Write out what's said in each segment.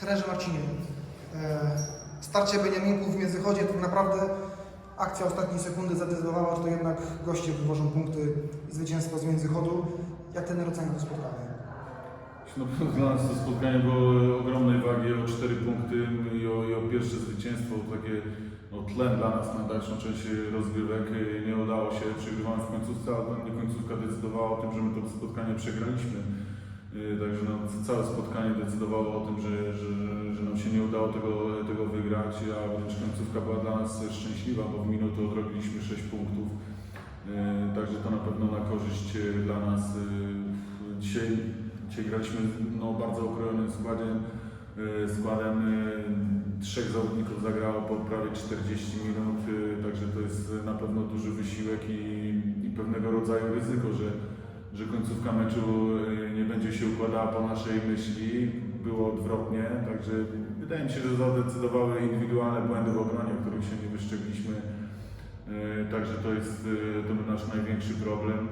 Trenerze Marcinie, e, starcie Beniaminków w Międzychodzie tak naprawdę akcja ostatniej sekundy zadecydowała, że to jednak goście wywożą punkty i zwycięstwo z Międzychodu. Jak ten ocenia to spotkanie? No, dla nas to spotkanie było ogromnej wagi o 4 punkty i o, i o pierwsze zwycięstwo, takie no, tlen dla nas na dalszą część rozgrywek. Nie udało się, przegrywając w końcówce, ale mnie końcówka decydowała o tym, że my to spotkanie przegraliśmy. Yy, Także no, całe spotkanie decydowało o tym, że, że, że nam się nie udało tego, tego wygrać, a wręcz końcówka była dla nas szczęśliwa, bo w minutę odrobiliśmy 6 punktów. Yy, Także to na pewno na korzyść yy, dla nas. Dzisiaj Dzisiaj graliśmy no, bardzo okrojonym składem. y, składem y, trzech zawodników zagrało po prawie 40 minut, y, także to jest na pewno duży wysiłek i, i pewnego rodzaju ryzyko, że, że końcówka meczu y, nie będzie się układała po naszej myśli. Było odwrotnie, także wydaje mi się, że zadecydowały indywidualne błędy w obronie, których się nie wyszczegliśmy. Y, Także to jest y, to był nasz największy problem.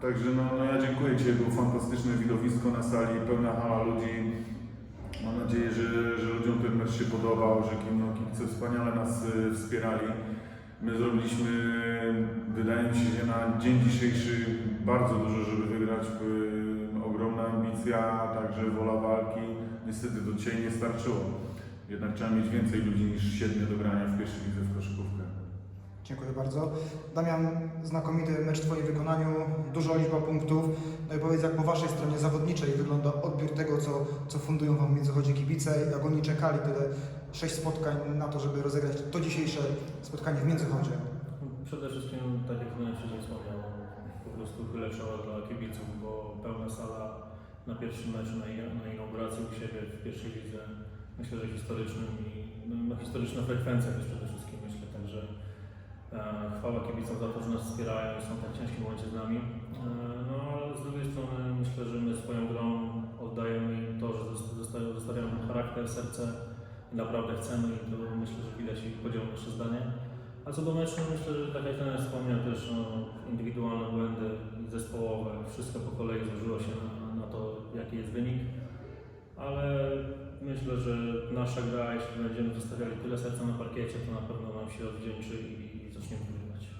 Także no, no ja dziękuję Ci, było fantastyczne widowisko na sali, pełna hala ludzi. Mam nadzieję, że, że ludziom ten mecz się podobał, że no, kibice wspaniale nas wspierali. My zrobiliśmy, wydaje mi się, że na dzień dzisiejszy bardzo dużo, żeby wygrać. Ogromna ambicja, także wola walki. Niestety do dzisiaj nie starczyło. Jednak trzeba mieć więcej ludzi niż siedmiu do grania w pierwszej lidze w koszykówkę. Dziękuję bardzo. Damian, znakomity mecz w Twoim wykonaniu, duża liczba punktów. No i powiedz, jak po Waszej stronie zawodniczej wygląda odbiór tego, co, co fundują Wam w Międzychodzie kibice, jak oni czekali tyle, sześć spotkań na to, żeby rozegrać to dzisiejsze spotkanie w Międzychodzie. Przede wszystkim, tak jak trener wcześniej wspomniał, po prostu chylę czoła dla kibiców, bo pełna sala na pierwszym meczu, na, na inauguracji u siebie w pierwszej lidze, myślę, że historycznym i no, historyczna frekwencja też przede wszystkim chwała kibicom za to, że nas wspierają i są w tak ciężkim momencie z nami. E, no ale z drugiej strony myślę, że my swoją grą oddajemy im to, że zosta- zosta- zostawiamy charakter, serce i naprawdę chcemy i to myślę, że widać i podział nasze zdanie. A co do meczu, myślę, że tak jak trener wspomniał też, no, indywidualne błędy zespołowe, wszystko po kolei złożyło się na, na to, jaki jest wynik. Ale myślę, że nasza gra, jeśli będziemy zostawiali tyle serca na parkiecie, to na pewno nam się odwdzięczy i, zaczniemy wygrywać.